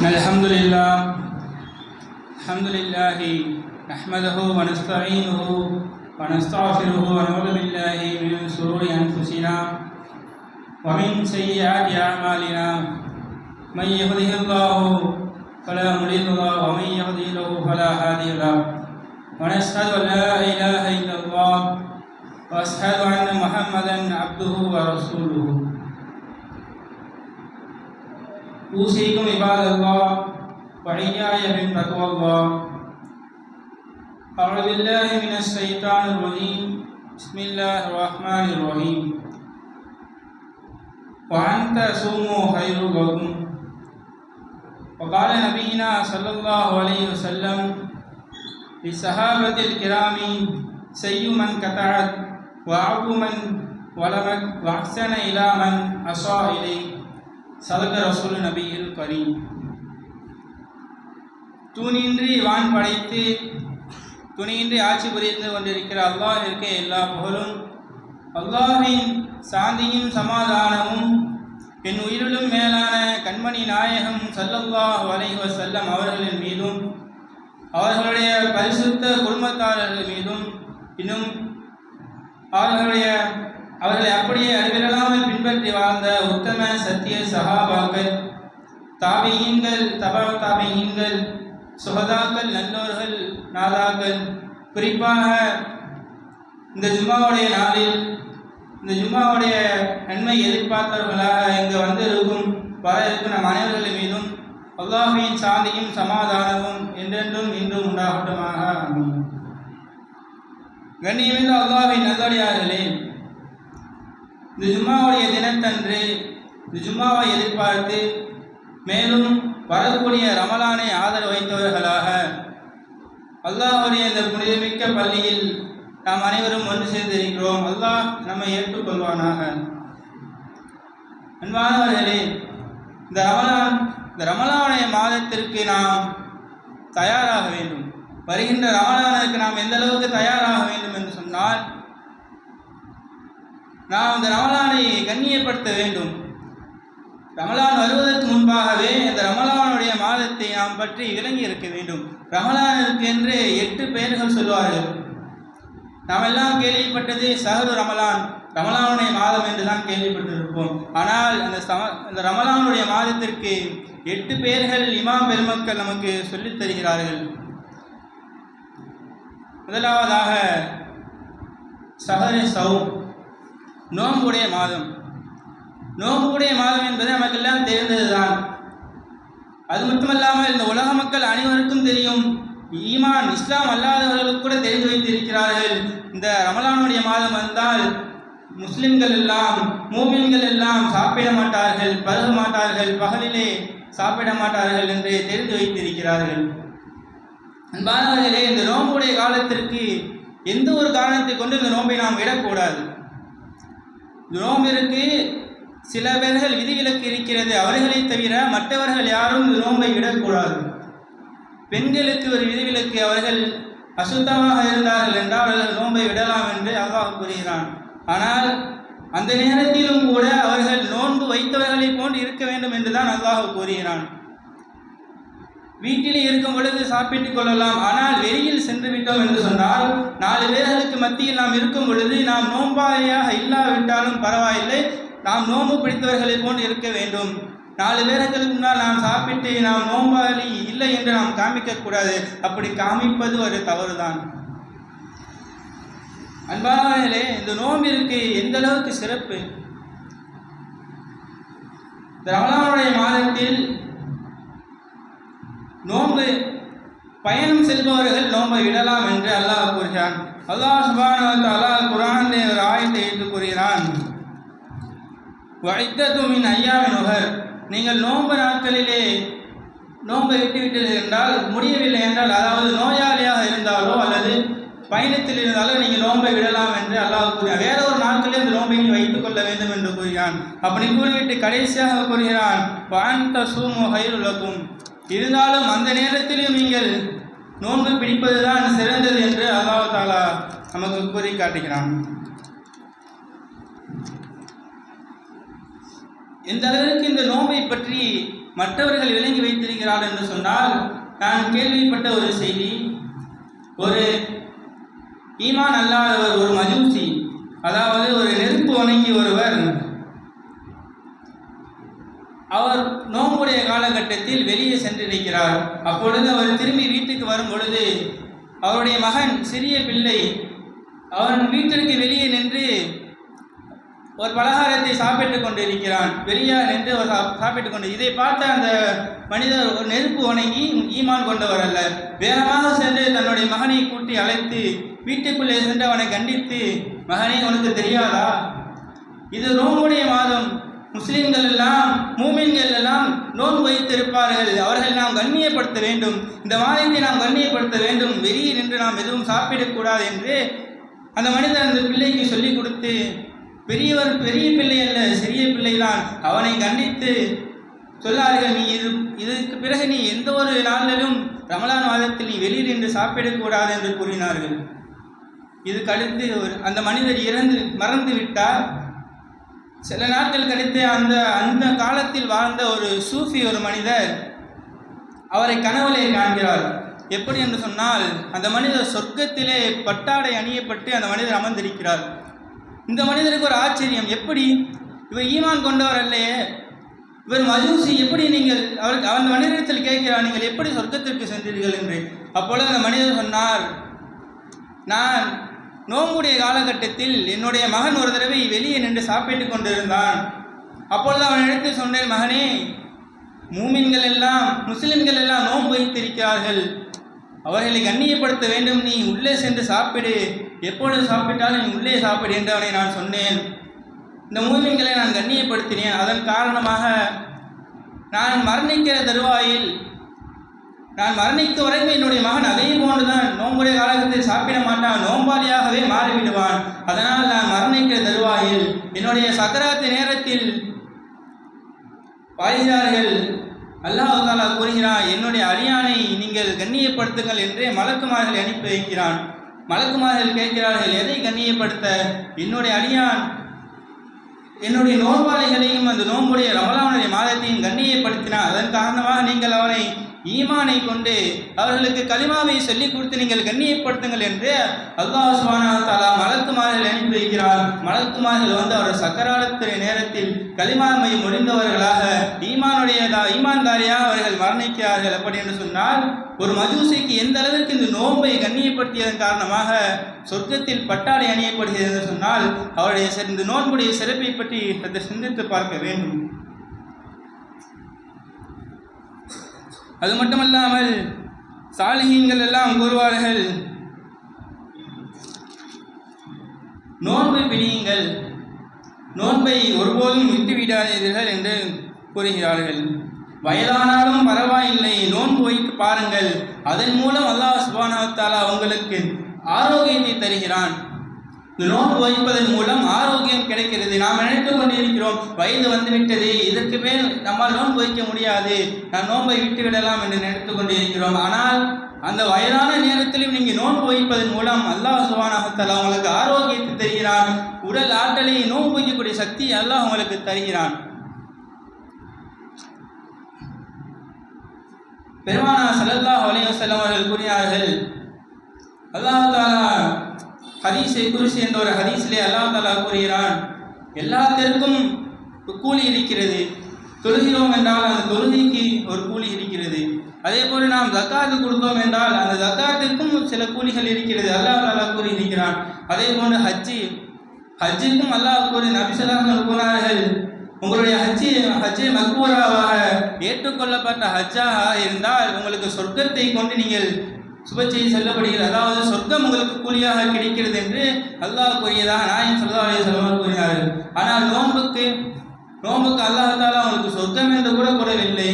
الحمد لله الحمد لله نحمده ونستعينه ونستغفره ونعوذ بالله من شرور أنفسنا ومن سيئات أعمالنا. من يهده الله فلا مضل له ومن يهده له فلا هادي له. ونشهد أن لا إله إلا الله وأشهد أن محمدا عبده ورسوله. أوصيكم عباد الله وإياي بتقوى الله. أعوذ بالله من الشيطان الرجيم. بسم الله الرحمن الرحيم. وأن تصوموا خير لكم. وقال نبينا صلى الله عليه وسلم للصحابة الكرام سي من قطعت وأعب من ولمت وأحسن إلى من أساء إليه சதக ரசூல் நபியில் கரீம். தூணின்றி வான் படைத்து துணியின்றி ஆட்சி புரிந்து கொண்டிருக்கிற அல்லாஹிற்கு எல்லா புகழும் அல்லாஹின் சாந்தியும் சமாதானமும் என் உயிரிலும் மேலான கண்மணி நாயகம் சல்லல்லாஹ் அலைஹி செல்லம் அவர்களின் மீதும் அவர்களுடைய பரிசுத்த குடும்பத்தாரர்கள் மீதும் இன்னும் அவர்களுடைய அவர்களை அப்படியே அறிவில்லாமல் பின்பற்றி வாழ்ந்த உத்தம சத்திய சகாபாக்கள் தாபியீன்கள் தபா தாபியீன்கள் சுகதாக்கள் நல்லோர்கள் நாதாக்கள். குறிப்பாக இந்த ஜும்மாவுடைய நாளில் இந்த ஜும்மாவுடைய நன்மை எதிர்பார்த்தவர்களாக இங்கு வந்திருக்கும் வர இருக்கும் நம் அனைவர்கள் மீதும் அல்லாஹின் சாந்தியும் சமாதானமும் என்றென்றும் இன்றும் உண்டாகட்டுமாக. அமையும் கண்ணியமில்ல அல்லாஹின் நல்லடியார்களே இந்த ஜும்மாவுடைய தினத்தன்று இந்த ஜும்மாவை எதிர்பார்த்து மேலும் வரக்கூடிய ரமலானை ஆதரவு வைத்தவர்களாக அல்லாஹுடைய இந்த புனிதமிக்க பள்ளியில் நாம் அனைவரும் ஒன்று சேர்ந்திருக்கிறோம் அல்லாஹ் நம்மை ஏற்றுக்கொள்வானாக. அன்பானவர்களே இந்த ரமலான் இந்த ரமலானுடைய மாதத்திற்கு நாம் தயாராக வேண்டும். வருகின்ற ரமலானுக்கு நாம் எந்த அளவுக்கு தயாராக வேண்டும் என்று சொன்னால் நாம் அந்த ரமலானை கண்ணியப்படுத்த வேண்டும். ரமலான் வருவதற்கு முன்பாகவே அந்த ரமலானுடைய மாதத்தை நாம் பற்றி விளங்கி இருக்க வேண்டும். ரமலானுக்கு என்று எட்டு பெயர்கள் சொல்வார்கள். நாம் எல்லாம் கேள்விப்பட்டது சஹரு ரமலான் ரமலானுடைய மாதம் என்று தான் கேள்விப்பட்டிருப்போம். ஆனால் அந்த சம அந்த ரமலானுடைய மாதத்திற்கு எட்டு பெயர்கள் இமாம் பெருமக்கள் நமக்கு சொல்லித் தருகிறார்கள். முதலாவதாக சஹரு சவு நோம்புடைய மாதம். நோம்புடைய மாதம் என்பது நமக்கெல்லாம் தெரிந்ததுதான். அது மட்டுமல்லாமல் இந்த உலக மக்கள் அனைவருக்கும் தெரியும். ஈமான் இஸ்லாம் அல்லாதவர்களுக்கு கூட தெரிந்து வைத்திருக்கிறார்கள். இந்த ரமலானுடைய மாதம் வந்தால் முஸ்லிம்கள் எல்லாம் மூமின்கள் எல்லாம் சாப்பிட மாட்டார்கள் பருக மாட்டார்கள் பகலிலே சாப்பிட மாட்டார்கள் என்று தெரிந்து வைத்திருக்கிறார்கள். அன்பானவர்களே இந்த நோம்புடைய காலத்திற்கு எந்த ஒரு காரணத்தை கொண்டு இந்த நோம்பை நாம் விடக்கூடாது? நோம்பிற்கு சில பேர்கள் விதிவிலக்கு இருக்கிறது. அவர்களை தவிர மற்றவர்கள் யாரும் நோம்பை விடக்கூடாது. பெண்களுக்கு ஒரு விதிவிலக்கு அவர்கள் அசுத்தமாக இருந்தார்கள் என்றால் அவர்கள் நோன்பை விடலாம் என்று அல்லாஹ் கூறுகிறான். ஆனால் அந்த நேரத்திலும் கூட அவர்கள் நோன்பு வைத்தவர்களை போன்று இருக்க வேண்டும் என்றுதான் அல்லாஹ் கூறுகிறான். வீட்டிலே இருக்கும் பொழுது சாப்பிட்டுக் கொள்ளலாம். ஆனால் வெளியில் சென்று விட்டோம் என்று சொன்னால் நாலு பேர்களுக்கு மத்தியில் நாம் இருக்கும் பொழுது நாம் நோம்பாளியாக இல்லாவிட்டாலும் பரவாயில்லை. நாம் நோம்பு பிடித்தவர்களை போன்று இருக்க வேண்டும். நாலு பேர்களுக்கு முன்னால் நாம் சாப்பிட்டு நாம் நோம்பாளி இல்லை என்று நாம் காமிக்கக்கூடாது அப்படி காமிப்பது ஒரு தவறுதான். அன்பானவர்களே இந்த நோம்பிற்கு எந்த அளவுக்கு சிறப்பு? இந்த ரமலானுடைய மாதத்தில் நோன்பு பயணம் செல்பவர்கள் நோன்பை விடலாம் என்று அல்லாஹ் கூறுகிறான். அல்லாஹ் சுபான அல்லாஹ் குரான் ஒரு ஆயத்தை என்று கூறுகிறான். வைத்தத்துமின் ஐயாவின் நுகர் நீங்கள் நோன்பு நாட்களிலே நோன்பை விட்டுவிட்டீர்கள் என்றால் முடியவில்லை என்றால் அதாவது நோயாளியாக இருந்தாலோ அல்லது பயணத்தில் இருந்தாலோ நீங்கள் நோன்பை விடலாம் என்று அல்லாஹ் கூறுகிறார் வேற ஒரு நாட்களில் இந்த நோன்பை நீ வைத்துக் கொள்ள வேண்டும் என்று கூறுகிறான். அப்படி கூறிவிட்டு கடைசியாக கூறுகிறான் வாந்த சூமு உலகும் இருந்தாலும் அந்த நேரத்திலும் நீங்கள் நோன்பு பிடிப்பதுதான் சிறந்தது என்று அல்லாஹ் தாலா நமக்கு கூறி காட்டுகிறான். எந்த அளவிற்கு இந்த நோன்பை பற்றி மற்றவர்கள் விளங்கி வைத்திருக்கிறார் என்று சொன்னால் நான் கேள்விப்பட்ட ஒரு செய்தி ஒரு ஈமான் அல்லாதவர் ஒரு மஜூசி அதாவது ஒரு நெருப்பு வணங்கி ஒருவர் அவர் நோம்புடைய காலகட்டத்தில் வெளியே சென்றிருக்கிறார். அப்பொழுது அவர் திரும்பி வீட்டுக்கு வரும் பொழுது அவருடைய மகன் சிறிய பிள்ளை அவன் வீட்டிற்கு வெளியே நின்று ஒரு பலகாரத்தை சாப்பிட்டுக் கொண்டிருக்கிறான். வெளியே நின்று அவர் சாப்பிட்டு கொண்டு இதை பார்த்த அந்த மனிதர் ஒரு நெருப்பு வணங்கி ஈமான் கொண்டவர் அல்ல வேகமாக சென்று தன்னுடைய மகனை கூட்டி அழைத்து வீட்டுக்குள்ளே சென்று அவனை கண்டித்து மகனே உனக்கு தெரியாதா? இது நோம்புடைய மாதம். முஸ்லிம்கள் எல்லாம் மூமின்கள் எல்லாம் நோன்பு வைத்திருப்பார்கள். அவர்கள் நாம் கண்ணியப்படுத்த வேண்டும். இந்த மாதத்தை நாம் கண்ணியப்படுத்த வேண்டும். வெளியே நின்று நாம் எதுவும் சாப்பிடக்கூடாது என்று அந்த மனிதர் அந்த பிள்ளைக்கு சொல்லிக் கொடுத்து பெரியவர் பெரிய பிள்ளை அல்ல சிறிய பிள்ளைதான். அவனை கண்டித்து சொல்லார்கள். நீ இது இதுக்கு பிறகு நீ எந்த ஒரு நாளிலும் ரமலான் மாதத்தில் நீ வெளியில் நின்று சாப்பிடக்கூடாது என்று கூறினார்கள். இதுக்கடுத்து ஒரு அந்த மனிதர் இறந்து மறந்து விட்டார். சில நாட்கள் கழித்து அந்த அந்த காலத்தில் வாழ்ந்த ஒரு சூஃபி ஒரு மனிதர் அவரை கனவுலே காண்கிறார். எப்படி என்று சொன்னால் அந்த மனிதர் சொர்க்கத்திலே பட்டாடை அணியப்பட்டு அந்த மனிதர் அமர்ந்திருக்கிறார். இந்த மனிதருக்கு ஒரு ஆச்சரியம் எப்படி? இவர் ஈமான் கொண்டவர் அல்லையே? இவர் மஜூசி எப்படி நீங்கள் அவருக்கு அந்த மனிதத்தில் கேட்கிறார் நீங்கள் எப்படி சொர்க்கத்திற்கு சென்றீர்கள்? என்று. அப்பொழுது அந்த மனிதர் சொன்னார் நான் நோம்புடைய காலகட்டத்தில் என்னுடைய மகன் ஒரு தடவை வெளியே நின்று சாப்பிட்டு கொண்டிருந்தான். அப்பொழுது அவன் எடுத்து சொன்னேன் மகனே மூமின்கள் எல்லாம் முஸ்லிம்கள் எல்லாம் நோன்பு வைத்திருக்கிறார்கள். அவர்களை கண்ணியப்படுத்த வேண்டும் நீ உள்ளே சென்று சாப்பிடு. எப்பொழுது சாப்பிட்டாலும் நீ உள்ளே சாப்பிடு என்று அவனை நான் சொன்னேன். இந்த மூமின்களை நான் கண்ணியப்படுத்தினேன். அதன் காரணமாக நான் மரணிக்கிற தருவாயில் நான் மரணித்து வரைக்கும் என்னுடைய மகன் அதே போன்றுதான். நோம்புடைய காலகத்தில் சாப்பிட மாட்டான். நோம்பாளியாகவே மாறிவிடுவான். அதனால் நான் மரணிக்கிற தருவாயில் என்னுடைய சக்கராத்து நேரத்தில் பாய்கிறார்கள் அல்லாஹ் தாலா கூறுகிறான் என்னுடைய அடியானை நீங்கள் கண்ணியப்படுத்துங்கள் என்றே மலக்குமார்கள் அனுப்பி வைக்கிறான். மலக்குமார்கள் கேட்கிறார்கள் எதை கண்ணியப்படுத்த? என்னுடைய அடியான் என்னுடைய நோன்பாளிகளையும் அந்த நோன்புடைய ரமலானுடைய மாதத்தையும் கண்ணியப்படுத்தினார் அதன் காரணமாக நீங்கள் அவனை ஈமானை கொண்டு அவர்களுக்கு கலிமாவை சொல்லிக் கொடுத்து நீங்கள் கண்ணியப்படுத்துங்கள் என்று அல்லாஹ் சுபானா தாலா மலக்குமார்கள் அனுப்பி வைக்கிறார். மலக்குமார்கள் வந்து அவர் சக்கராலத்திய நேரத்தில் கலிமாமை முடிந்தவர்களாக ஈமானுடையதா ஈமான்தாரியாக அவர்கள் மரணிக்கிறார்கள் அப்படி என்று சொன்னால் ஒரு மஜூசிக்கு எந்த அளவிற்கு இந்த நோன்பை கண்ணியப்படுத்தியதன் காரணமாக சொர்க்கத்தில் பட்டாடை அணியப்படுகிறது என்று சொன்னால் அவருடைய இந்த நோன்புடைய சிறப்பை பற்றி சற்று சிந்தித்து பார்க்க வேண்டும். அது மட்டுமல்லாமல் சாலிகீன்கள் எல்லாம் கூறுவார்கள். நோன்பை பிடியுங்கள் நோன்பை ஒருபோதும் விட்டு விடாதீர்கள் என்று கூறுகிறார்கள். வயதானாலும் பரவாயில்லை நோன்பு வைத்து பாருங்கள். அதன் மூலம் அல்லாஹ் சுபானாத்தாலா உங்களுக்கு ஆரோக்கியத்தை தருகிறான். நோன்பு வைப்பதன் மூலம் ஆரோக்கியம் கிடைக்கிறது. நாம் நினைத்து கொண்டிருக்கிறோம் வயது வந்துவிட்டது இதற்கு மேல் நம்மால் நோன்பு வைக்க முடியாது. நாம் நோன்பை விட்டு விடலாம் என்று நினைத்து கொண்டிருக்கிறோம். ஆனால் அந்த வயதான நேரத்திலும் நீங்கள் நோன்பு வைப்பதன் மூலம் அல்லாஹ் சுபானஹு தஆலா உங்களுக்கு ஆரோக்கியத்தை தருகிறான். உடல் ஆற்றலை நோன்பு வைக்கக்கூடிய சக்தி அல்லாஹ் உங்களுக்கு தருகிறான். பெருமானா ஸல்லல்லாஹு அலைஹி வஸல்லம் அவர்கள் கூறினார்கள் அல்லாஹ் தாலா ஹதீஸை குருஷ் என்ற ஒரு ஹதீஸிலே அல்லாஹ் தலா கூறுகிறான் எல்லாத்திற்கும் கூலி இருக்கிறது. தொழுகிறோம் என்றால் அந்த தொழுகைக்கு ஒரு கூலி இருக்கிறது. அதே போல் நாம் ஜக்காத்து கொடுத்தோம் என்றால் அந்த ஜக்காத்திற்கும் சில கூலிகள் இருக்கிறது. அல்லாஹ் தாலா கூறி இருக்கிறான் அதே போன்று ஹஜ்ஜி ஹஜ்ஜிக்கும் அல்லாஹ் கூறி நபிசல்லாமல் போனார்கள் உங்களுடைய ஹஜ்ஜி ஹஜ்ஜி மக்பூராவாக ஏற்றுக்கொள்ளப்பட்ட ஹஜ்ஜாக இருந்தால் உங்களுக்கு சொர்க்கத்தை கொண்டு நீங்கள் சுபச்செய்தி சொல்லப்படுகிறது. அதாவது சொர்க்கம் உங்களுக்கு கூலியாக கிடைக்கிறது என்று அல்லாஹ் கூறியதாக நாயம் சொல்லா அலைய செல்வம் கூறினார்கள். ஆனால் நோன்புக்கு நோன்புக்கு அல்லாஹால அவனுக்கு உங்களுக்கு சொர்க்கம் என்று கூட கூறவில்லை.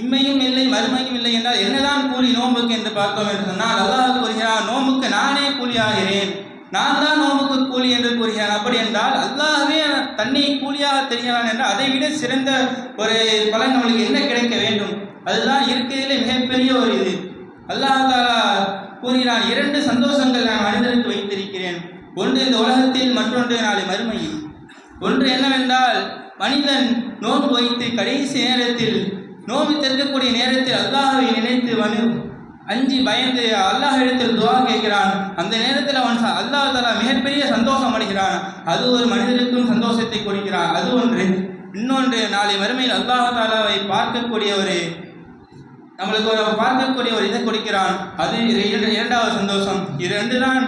இம்மையும் இல்லை மறுமையும் இல்லை என்றால் என்னதான் கூலி நோன்புக்கு என்று பார்த்தோம் என்று சொன்னால் அல்லாஹ் கூறுகிறான் நோன்புக்கு நானே கூலியாகிறேன். நான் தான் நோன்புக்கு கூலி என்று கூறுகிறான். அப்படி என்றால் அல்லாஹ்வே தன்னை கூலியாக தெரிகிறான் என்றால் அதை விட சிறந்த ஒரு பலன் நம்மளுக்கு என்ன கிடைக்க வேண்டும்? அதுதான் இருக்கிறதிலே மிகப்பெரிய ஒரு இது. அல்லாஹ் தாலா கூறுகிறான் இரண்டு சந்தோஷங்கள் நான் மனிதனுக்கு வைத்திருக்கிறேன். ஒன்று இந்த உலகத்தில் மற்றொன்று நாளை மறுமையில். ஒன்று என்னவென்றால் மனிதன் நோன்பு வைத்து கடைசி நேரத்தில் நோன்பு திறக்கக்கூடிய நேரத்தில் அல்லாஹாவை நினைத்து மனு அஞ்சி பயந்து அல்லாஹ் இடத்தில் துவா கேட்கிறான். அந்த நேரத்தில் அவன் அல்லாஹ் தலா மிகப்பெரிய சந்தோஷம் அடைகிறான். அது ஒரு மனிதனுக்கும் சந்தோஷத்தை கொடுக்கிறான். அது ஒன்று. இன்னொன்று நாளை மறுமையில் அல்லாஹ் தாலாவை பார்க்கக்கூடிய ஒரு நம்மளுக்கு ஒரு பார்க்கக்கூடிய ஒரு இதை கொடுக்கிறான். அது இரண்டாவது சந்தோஷம். இரண்டு தான்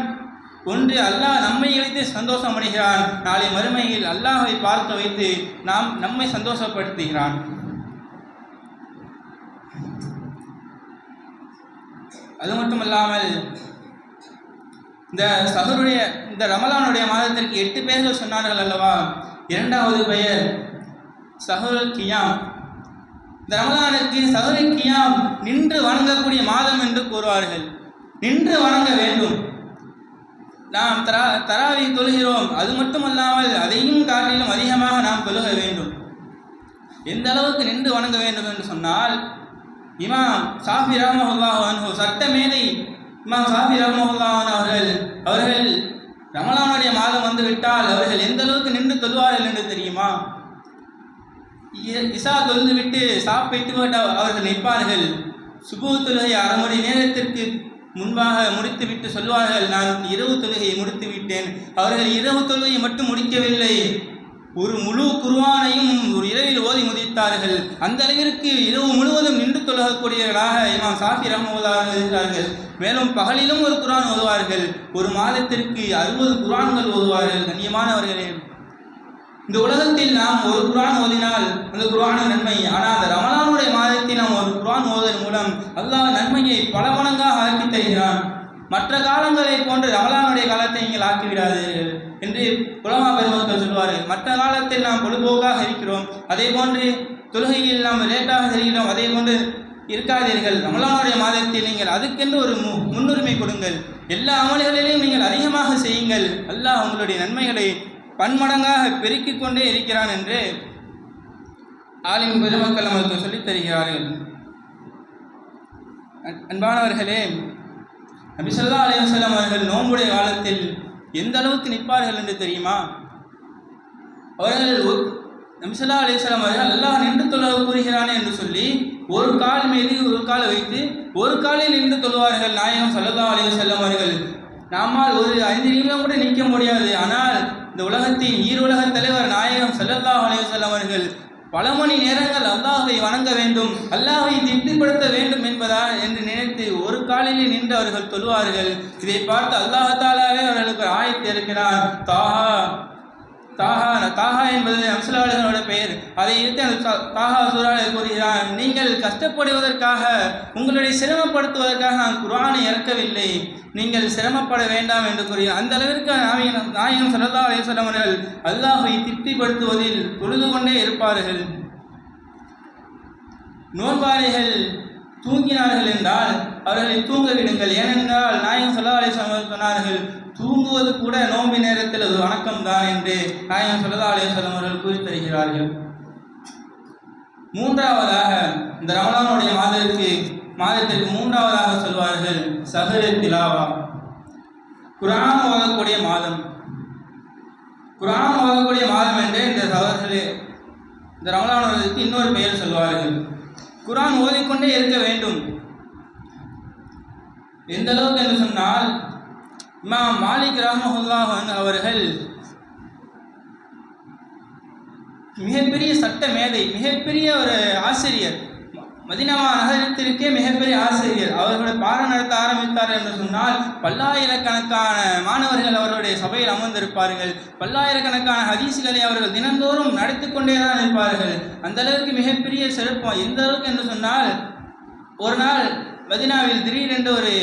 ஒன்று அல்லாஹ் நம்மை வைத்து சந்தோஷம் அடைகிறான். நாளை மறுமையில் அல்லாஹை பார்க்க வைத்து நாம் நம்மை சந்தோஷப்படுத்துகிறான். அது மட்டுமல்லாமல் இந்த சகருடைய இந்த ரமலானுடைய மாதத்திற்கு எட்டு பேர்கள் சொன்னார்கள் அல்லவா? இரண்டாவது பெயர் சஹருல் கியாம். இந்த ரமலானுக்கு சஹருல் கியாம் நின்று வணங்கக்கூடிய மாதம் என்று கூறுவார்கள். நின்று வணங்க வேண்டும். நாம் தரா தராவி தொழுகிறோம். அது மட்டுமல்லாமல் அதையும் காட்டிலும் அதிகமாக நாம் தொழுக வேண்டும். எந்த அளவுக்கு நின்று வணங்க வேண்டும் என்று சொன்னால் இமாம் சாஃபி ரஹமஹுல்லாஹு சட்ட மேதை இமாம் சாஃபி ராமஹுல்லாஹன் அவர்கள் அவர்கள் ரமலானுடைய மாதம் வந்துவிட்டால் அவர்கள் எந்த அளவுக்கு நின்று தொழுவார்கள் என்று தெரியுமா? இசா தொழுந்துவிட்டு சாப்பிட்டு விட்டு அவர்கள் நிற்பார்கள். சுபு தொழுகை அரை மணி நேரத்திற்கு முன்பாக முடித்துவிட்டு சொல்வார்கள் நான் இரவு தொழுகையை முடித்து விட்டேன். அவர்கள் இரவு தொழுகையை மட்டும் முடிக்கவில்லை. ஒரு முழு குர்ஆனையும் ஒரு இரவில் ஓதி முதித்தார்கள். அந்த அளவிற்கு இரவு முழுவதும் நின்று தொழகக்கூடியவர்களாக இமாம் சாஃபி ரஹ்மத்துல்லாஹி இருக்கிறார்கள் மேலும் பகலிலும் ஒரு குரான் ஓதுவார்கள். ஒரு மாதத்திற்கு அறுபது குரான்கள் ஓதுவார்கள். கண்ணியமானவர்களே இந்த உலகத்தில் நாம் ஒரு குரான் ஓதினால் அந்த குர்ஆனின் நன்மை. ஆனால் அந்த ரமலானுடைய மாதத்தில் நாம் ஒரு குரான் ஓதன் மூலம் அல்லாஹ் நன்மையை பல மடங்காக ஆக்கி தருகிறான். மற்ற காலங்களை போன்று ரமலானுடைய காலத்தை நீங்கள் ஆக்கிவிடாதீர்கள் என்று உலமா பெருமக்கள் சொல்வார்கள். மற்ற காலத்தில் நாம் பொழுதுபோக்காக இருக்கிறோம். அதே போன்று தொழுகையில் நாம் லேட்டாக செல்கிறோம். அதே போன்று இருக்காதீர்கள். ரமலானுடைய மாதத்தில் நீங்கள் அதுக்கென்று ஒரு மு முன்னுரிமை கொடுங்கள். எல்லா அமல்களிலையும் நீங்கள் அதிகமாக செய்யுங்கள். அல்லாஹ் உங்களுடைய நன்மைகளை பன்மடங்காக பெருக்கிக் கொண்டே இருக்கிறான் என்று ஆலிம் பெருமக்கள் நமக்கு சொல்லித் தருகிறார்கள். அன்பானவர்களே நபிசல்லா அலைவசல்லம் அவர்கள் நோம்புடைய காலத்தில் எந்த அளவுக்கு நிற்பார்கள் என்று தெரியுமா? அவர்கள் ஒரு- நபிசல்லா அலைவசல்லம் அவர்கள் அல்லாஹ் நின்று தொழ கூறுகிறானே என்று சொல்லி ஒரு கால் மீது ஒரு கால் வைத்து ஒரு காலில் நின்று தொழுவார்கள். நாயகம் சல்லா அலைவசல்லம் அவர்கள் நம்மால் ஒரு ஐந்து நிமிடம் கூட நிற்க முடியாது. ஆனால் இந்த உலகத்தின் ஈருலக தலைவர் நாயகம் செல்லல்லாஹ் அலைஹி அவர்கள் பல மணி நேரங்கள் அல்லாஹை வணங்க வேண்டும் அல்லாஹை திருப்திப்படுத்த வேண்டும் என்பதா என்று நினைத்து ஒரு காலிலே நின்று அவர்கள் தொழுவார்கள். இதை பார்த்து அல்லாஹாலாவே அவர்களுக்கு ஒரு ஆயத்து இருக்கிறார். தாஹா தாஹா தாஹா என்பது அம்சலாளர்களோட பெயர். அதை எடுத்து அந்த தாகா தாஹா கூறுகிறான் நீங்கள் கஷ்டப்படுவதற்காக உங்களுடைய சிரமப்படுத்துவதற்காக நான் குர்ஆனை இறக்கவில்லை. நீங்கள் சிரமப்பட வேண்டாம் என்று கூறிய அந்த அளவிற்கு நாயகம் நாயகம் சல்லா அலிஸ்லாம் அவர்கள் அல்லாஹை திருப்திப்படுத்துவதில் தொழுது கொண்டே இருப்பார்கள். நோன்பாளிகள் தூங்கினார்கள் என்றால் அவர்களை தூங்க விடுங்கள். ஏனென்றால் நாயகம் சல்லா அலேஸ்வரம் சொன்னார்கள் தூங்குவது கூட நோம்பு நேரத்தில் அது வணக்கம் தான் என்று நாயகம் சல்லா அலிஸ்லாம் அவர்கள் தருகிறார்கள் மூன்றாவதாக இந்த ரமலானுடைய மாதத்திற்கு மாதத்திற்கு மூன்றாவதாக சொல்வார்கள் சஹரு திலாவா. குர்ஆன் ஓதக்கூடிய மாதம். குர்ஆன் ஓதக்கூடிய மாதம் என்று இந்த சகோதரர்களே இந்த ரமலானுக்கு இன்னொரு பெயர் சொல்வார்கள். குரான் ஓதிக்கொண்டே இருக்க வேண்டும். எந்த அளவுக்கு என்று சொன்னால் மா மாலிக் ரஹ்மஹுல்லாஹ் அவர்கள் மிகப்பெரிய சட்ட மேதை மிகப்பெரிய ஒரு ஆசிரியர். மதினாமா நகரத்திற்கே மிகப்பெரிய ஆசிரியர். அவர்களுடைய பாடம் நடத்த ஆரம்பித்தார் என்று சொன்னால் பல்லாயிரக்கணக்கான மாணவர்கள் அவர்களுடைய சபையில் அமர்ந்திருப்பார்கள். பல்லாயிரக்கணக்கான ஹதீசுகளை அவர்கள் தினந்தோறும் நடத்தி கொண்டே தான் இருப்பார்கள். அந்த அளவுக்கு மிகப்பெரிய சிறப்பு. எந்த அளவுக்கு என்று சொன்னால் ஒரு நாள் மதினாவில் திடீரென்று ஒரு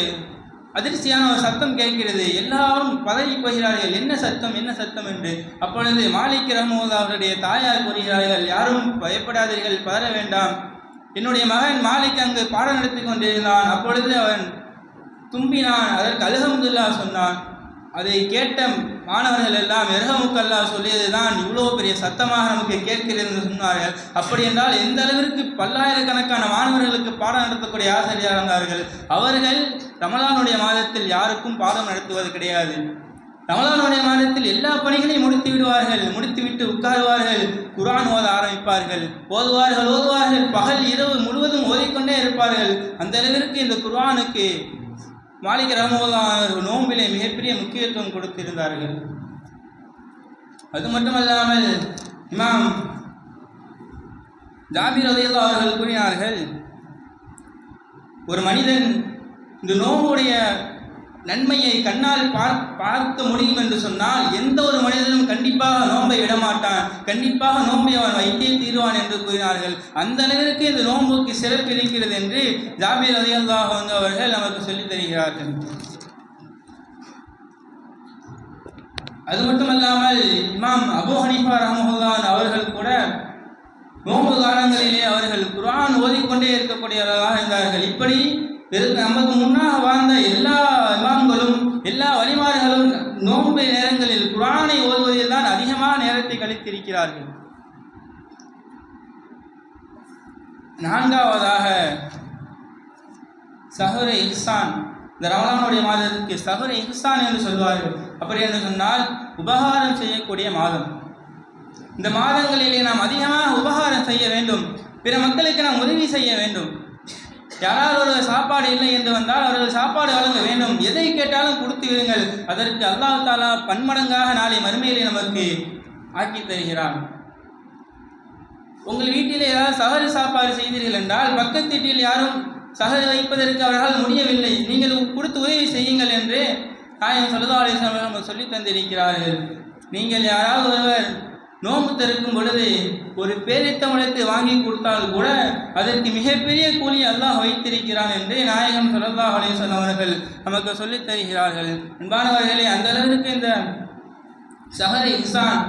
அதிர்ச்சியான ஒரு சத்தம் கேட்கிறது. எல்லாரும் பதவி போகிறார்கள். என்ன சத்தம்? என்ன சத்தம்? என்று. அப்பொழுது மாலிக் ரஹ்மூத் அவருடைய தாயார் கூறுகிறார்கள் யாரும் பயப்படாதீர்கள் பதற வேண்டாம். என்னுடைய மகன் மாலிக் அங்கு பாடம் நடத்தி கொண்டிருந்தான். அப்பொழுது அவன் தும்பினான். அதற்கு அல்ஹம்துல்லா சொன்னான். அதை கேட்ட மாணவர்கள் எல்லாம் எருகமுக்கல்லா சொல்லியது தான் இவ்வளோ பெரிய சத்தமாக நமக்கு கேட்கிறது என்று சொன்னார்கள். அப்படி என்றால் எந்த அளவிற்கு பல்லாயிரக்கணக்கான மாணவர்களுக்கு பாடம் நடத்தக்கூடிய ஆசிரியராக இருந்தார்கள்? அவர்கள் ரமலானுடைய மாதத்தில் யாருக்கும் பாடம் நடத்துவது கிடையாது. ரமலானுடைய மாதத்தில் எல்லா பணிகளையும் முடித்து விடுவார்கள். முடித்துவிட்டு உட்காருவார்கள். குரான் ஓத ஆரம்பிப்பார்கள். ஓதுவார்கள் ஓதுவார்கள். பகல் இரவு முழுவதும் ஓதிக்கொண்டே இருப்பார்கள். அந்த அளவிற்கு இந்த குர்ஆனுக்கு மாலிக் ரஹமுல்லா நோம்பிலே மிகப்பெரிய முக்கியத்துவம் கொடுத்திருந்தார்கள். அது மட்டுமல்லாமல் இமாம் ஜாபீர் ரலியல்லாஹு அவர்கள் கூறினார்கள் ஒரு மனிதன் இந்த நோம்புடைய நன்மையை கண்ணால் பார்க்க முடியும் என்று சொன்னால் எந்த ஒரு மனிதனும் கண்டிப்பாக நோன்பை விடமாட்டான். கண்டிப்பாக நோன்பை அவன் வைத்தே தீர்வான் என்று கூறினார்கள். அந்த அளவிற்கு இந்த நோன்புக்கு சிறப்பு இருக்கிறது என்று ஜாபீர் ரலியல்லாஹு வந்து அவர்கள் நமக்கு சொல்லித் தருகிறார்கள். அது மட்டுமல்லாமல் இமாம் அபூ ஹனிஃபா ரஹமுல்லான் அவர்கள் கூட நோன்பு காலங்களிலே அவர்கள் குரான் ஓதிக்கொண்டே இருக்கக்கூடியவர்களாக இருந்தார்கள். இப்படி நமக்கு முன்னாக வாழ்ந்த எல்லா இமாம்களும் எல்லா வழிமாறுகளும் நோன்பு நேரங்களில் குரானை ஓதுவதில் தான் அதிகமாக நேரத்தை கழித்திருக்கிறார்கள். நான்காவதாக சஹுர இஹ்சான். இந்த ரமலானுடைய மாதத்திற்கு சஹுர இஹ்சான் என்று சொல்வார்கள். அப்படி என்று சொன்னால் உபகாரம் செய்யக்கூடிய மாதம். இந்த மாதங்களிலே நாம் அதிகமாக உபகாரம் செய்ய வேண்டும். பிற மக்களுக்கு நாம் உதவி செய்ய வேண்டும். யாராவது ஒரு சாப்பாடு இல்லை என்று வந்தால் அவர்கள் சாப்பாடு வழங்க வேண்டும். எதை கேட்டாலும் கொடுத்து விடுங்கள். அதற்கு அல்லாஹ் தாலா பன்மடங்காக நாளை மறுமையிலே நமக்கு ஆக்கி தருகிறான். உங்கள் வீட்டில் ஏதாவது சகரு சாப்பாடு செய்தீர்கள் என்றால் பக்கத்து வீட்டில் யாரும் சகரு வைப்பதற்கு அவர்களால் முடியவில்லை. நீங்கள் கொடுத்து உதவி செய்யுங்கள் என்று தாயம் சல்லா அலிஸ்லாம் சொல்லி தந்திருக்கிறார்கள். நீங்கள் யாராவது ஒருவர் நோம்பு திறக்கும் பொழுது ஒரு பேரித்தமிழத்தை வாங்கி கொடுத்தால் கூட அதற்கு மிகப்பெரிய கூலி அல்லாஹ் வைத்திருக்கிறான் என்று நாயகம் சுரல்லா அலிஸ்லாம் அவர்கள் நமக்கு சொல்லித் தருகிறார்கள். அன்பானவர்களே அந்த அளவிற்கு இந்த சஹர இசான்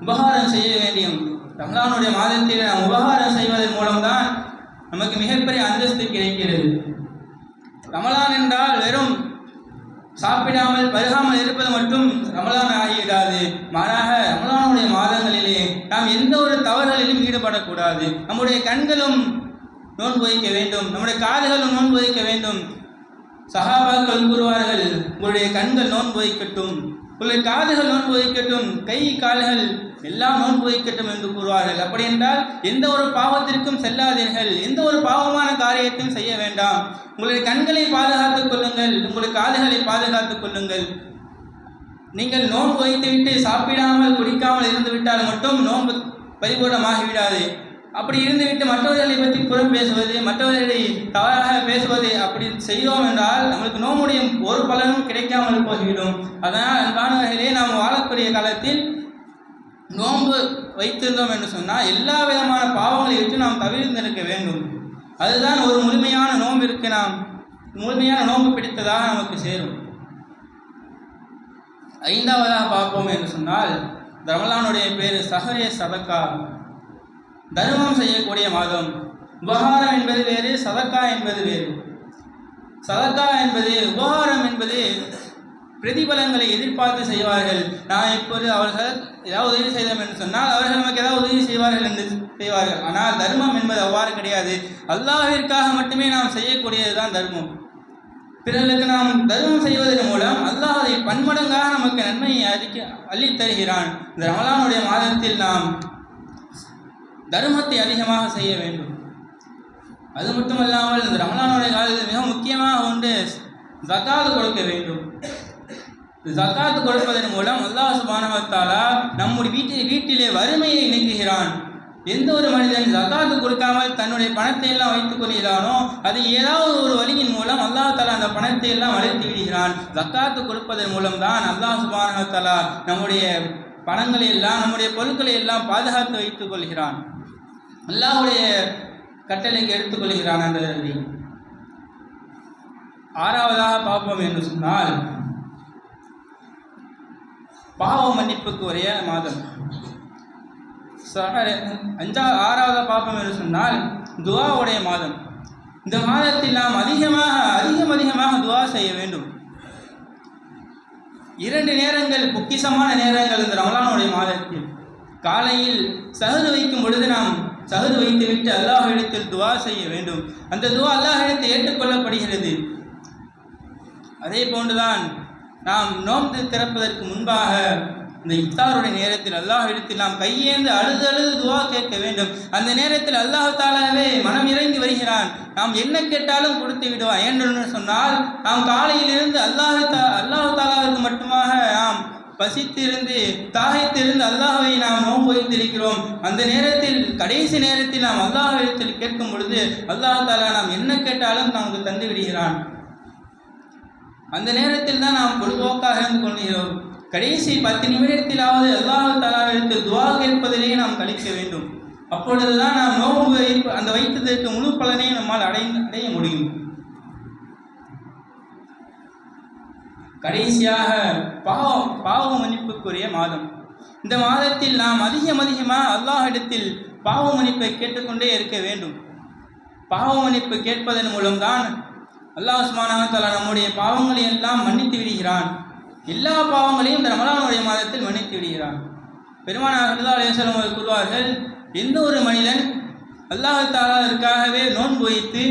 உபகாரம் செய்ய வேண்டியும் ரமலானுடைய மாதத்தில் நாம் உபகாரம் செய்வதன் மூலம்தான் நமக்கு மிகப்பெரிய அந்தஸ்து கிடைக்கிறது. ரமலான் என்றால் வெறும் சாப்பிடாமல் பருகாமல் இருப்பது மட்டும் ரமலான் ஆகிவிடாது. மாறாக ரமலானுடைய மாதங்களிலே நாம் எந்த ஒரு தவறுகளிலும் ஈடுபடக்கூடாது. நம்முடைய கண்களும் நோன்பு வைக்க வேண்டும். நம்முடைய காதுகளும் நோன்பு வைக்க வேண்டும். சகாபாக்கள் கூறுவார்கள் உங்களுடைய கண்கள் நோன்பு வைக்கட்டும். உங்களுடைய காதுகள் நோன்பு வைக்கட்டும். கை கால்கள் எல்லாம் நோன்பு வைக்கட்டும் என்று கூறுவார்கள். அப்படி என்றால் எந்த ஒரு பாவத்திற்கும் செல்லாதீர்கள். எந்த ஒரு பாவமான காரியத்தையும் செய்ய வேண்டாம். உங்களுடைய கண்களை பாதுகாத்துக் கொள்ளுங்கள். உங்களுடைய காதுகளை பாதுகாத்துக் கொள்ளுங்கள். நீங்கள் நோன்பு வைத்துவிட்டு சாப்பிடாமல் குடிக்காமல் இருந்துவிட்டால் மட்டும் நோன்பு பரிபூர்ணமாகிவிடாது. அப்படி இருந்துவிட்டு மற்றவர்களை பற்றி புறம் பேசுவது மற்றவர்களை தவறாக பேசுவது அப்படி செய்தோம் என்றால் நம்மளுக்கு நோம்புடைய ஒரு பலனும் கிடைக்காமல் போய்விடும். அதனால் அன்பானவர்களே நாம் வாழக்கூடிய காலத்தில் நோன்பு வைத்திருந்தோம் என்று சொன்னால் எல்லா விதமான பாவங்களை விட்டு நாம் தவிர்த்திருக்க வேண்டும். அதுதான் ஒரு முழுமையான நோம்பிற்கு நாம் முழுமையான நோன்பு பிடித்ததாக நமக்கு சேரும். ஐந்தாவதாக பார்ப்போம் என்று சொன்னால் இந்த ரமலானுடைய பேர் சஹரே சதக்கா. தர்மம் செய்யக்கூடிய மாதம். உபகாரம் என்பது வேறு சதக்கா என்பது வேறு. சதக்கா என்பது உபகாரம் என்பது பிரதிபலங்களை எதிர்பார்த்து செய்வார்கள். நான் இப்போது அவர்கள் ஏதாவது உதவி செய்தோம் என்று சொன்னால் அவர்கள் நமக்கு ஏதாவது உதவி செய்வார்கள் என்று செய்வார்கள். ஆனால் தர்மம் என்பது அவ்வாறு கிடையாது. அல்லாஹிற்காக மட்டுமே நாம் செய்யக்கூடியது தான் தர்மம். பிறருக்கு நாம் தர்மம் செய்வதன் மூலம் அல்லாஹ் அதை பன்மடங்காக நமக்கு நன்மையை அதிக அள்ளித் தருகிறான் இந்த ரமலானுடைய மாதத்தில் நாம் தர்மத்தை அதிகமாக செய்ய வேண்டும். அது மட்டுமல்லாமல் இந்த ரமலானுடைய காலத்தில் மிக முக்கியமாக ஒன்று ஜக்காத்து கொடுக்க வேண்டும். ஜக்காத்து கொடுப்பதன் மூலம் அல்லாஹ் சுபானவத்தாலா நம்முடைய வீட்டில் வீட்டிலே வறுமையை நீக்குகிறான். எந்த ஒரு மனிதன் ஜக்காத்து கொடுக்காமல் தன்னுடைய பணத்தை எல்லாம் வைத்துக் கொள்கிறானோ அது ஏதாவது ஒரு வழியின் மூலம் அல்லாஹ் தலா அந்த பணத்தை எல்லாம் வளர்த்து விடுகிறான். ஜக்காத்து கொடுப்பதன் மூலம் தான் அல்லாஹ் சுபானவத்தாலா நம்முடைய பணங்களை எல்லாம் நம்முடைய பொருட்களை எல்லாம் பாதுகாத்து வைத்துக் கொள்கிறான். அல்லாஹுடைய கட்டளைக்கு எடுத்துக்கொள்கிறான் அந்த ஆறாவதாக பார்ப்போம் என்று சொன்னால் பாவ மன்னிப்புக்கு ஒரே மாதம். அஞ்சாவது ஆறாவது பாப்பம் என்று சொன்னால் துவாவுடைய மாதம். இந்த மாதத்தில் நாம் அதிகமாக அதிகம் அதிகமாக துவா செய்ய வேண்டும். இரண்டு நேரங்கள் பொக்கிசமான நேரங்கள் இந்த ரமலானுடைய மாதத்தில். காலையில் சகுது வைக்கும் பொழுது நாம் சஹரு வைத்துவிட்டு அல்லாஹ்விடத்தில் துவா செய்ய வேண்டும். அந்த துவா இடத்தை ஏற்றுக்கொள்ளப்படுகிறது. அதே போன்றுதான் நாம் நோன்பு திறப்பதற்கு முன்பாக இந்த இஃப்தாருடைய நேரத்தில் அல்லாஹ் இடத்தில் நாம் கையேந்து அழுது அழுது துவா கேட்க வேண்டும். அந்த நேரத்தில் அல்லாஹ் தாலாவே மனம் இறங்கி வருகிறான். நாம் என்ன கேட்டாலும் கொடுத்து விடுவான். ஏன்னு சொன்னால் நாம் காலையிலிருந்து அல்லாஹ் தா அல்லாஹ் தாலாவிற்கு மட்டுமாக நாம் பசித்திருந்து தாகைத்திருந்து அல்லாஹை நாம் நோன்பு வைத்திருக்கிறோம். அந்த நேரத்தில் கடைசி நேரத்தில் நாம் அல்லாஹ் அல்லாஹ்விடத்தில் கேட்கும் பொழுது அல்லாஹ் தாலா நாம் என்ன கேட்டாலும் நமக்கு தந்து விடுகிறான். அந்த நேரத்தில் தான் நாம் பொழுதுபோக்காக இருந்து கொள்கிறோம் கடைசி பத்து நிமிடத்திலாவது அல்லாஹ் தலாவிடத்தில் துவா கேட்பதிலேயே நாம் கழிக்க வேண்டும். அப்பொழுதுதான் நாம் நோவு வைப்பு அந்த வைத்ததற்கு முழு பலனையும் நம்மால் அடைந்து அடைய முடியும். கடைசியாக பாவம் பாவ மன்னிப்புக்குரிய மாதம். இந்த மாதத்தில் நாம் அதிகம் அதிகமாக அல்லாஹிடத்தில் பாவ மன்னிப்பை கேட்டுக்கொண்டே இருக்க வேண்டும். பாவ மன்னிப்பு கேட்பதன் மூலம்தான் அல்லாஹ் சுமானகத்தாலா நம்முடைய பாவங்களை எல்லாம் மன்னித்து விடுகிறான். எல்லா பாவங்களையும் இந்த ரமலானுடைய மாதத்தில் மன்னித்து விடுகிறான். பெருமானாக அலேசலம் அவர்கள் கூறுவார்கள் எந்த ஒரு மனிதன் அல்லாஹாலாவிற்காகவே நோன்பு வைத்து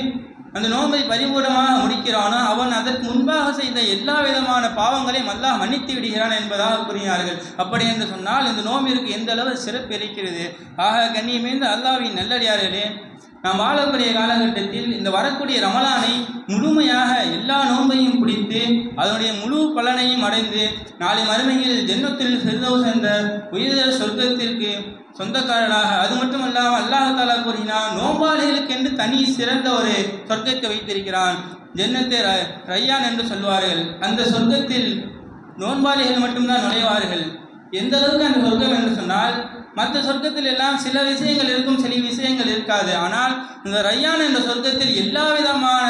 அந்த நோன்பை பரிபூர்ணமாக முடிக்கிறானோ அவன் அதற்கு முன்பாக செய்த எல்லா விதமான பாவங்களையும் அல்லாஹ் மன்னித்து விடுகிறான் என்பதாக கூறினார்கள். அப்படி என்று சொன்னால் இந்த நோம்பிற்கு எந்த அளவு சிறப்பு இருக்கிறது? ஆக கண்ணியமேந்து அல்லாவின் நல்லடியார்களே நாம் வாழக்கூடிய காலகட்டத்தில் இந்த வரக்கூடிய ரமலானை முழுமையாக எல்லா நோன்பையும் பிடித்து அதனுடைய முழு பலனையும் அடைந்து நாளை மறுமையில் ஜென்மத்தில் செல்தோஸ் என்ற உயர்ந்த சொர்க்கத்திற்கு சொந்தக்காரராக அது மட்டும் இல்லாமல் அல்லாஹாலா கூறினான் நோம்பாளிகளுக்கென்று தனி சிறந்த ஒரு சொர்க்கத்தை வைத்திருக்கிறான். ஜென்னத்தை ர- ரய்யான் என்று சொல்வார்கள் அந்த சொர்க்கத்தில் நோன்பாளிகள் மட்டும்தான் நுழைவார்கள். எந்த அளவுக்கு அந்த சொர்க்கம் என்று சொன்னால் மற்ற சொர்க்கத்தில் எல்லாம் சில விஷயங்கள் இருக்கும் சில விஷயங்கள் இருக்காது. ஆனால் இந்த ரய்யான் என்ற சொர்க்கத்தில் எல்லா விதமான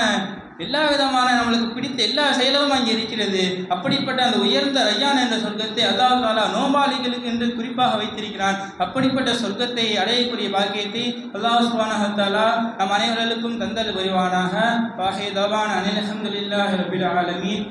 எல்லா விதமான நம்மளுக்கு பிடித்த எல்லா செயலும் அங்கே இருக்கிறது. அப்படிப்பட்ட அந்த உயர்ந்த ரையான் என்ற சொர்க்கத்தை அல்லாஹ் தாலா நோபாலிகளுக்கு என்று குறிப்பாக வைத்திருக்கிறான். அப்படிப்பட்ட சொர்க்கத்தை அடையக்கூடிய பாக்கியத்தை அல்லாஹ் சுப்ஹானஹு நம் அனைவர்களுக்கும் தந்தல் புரிவானாக. வாஹே தவான் அனில் இல்லாஹ் ரபில் ஆலமீன்.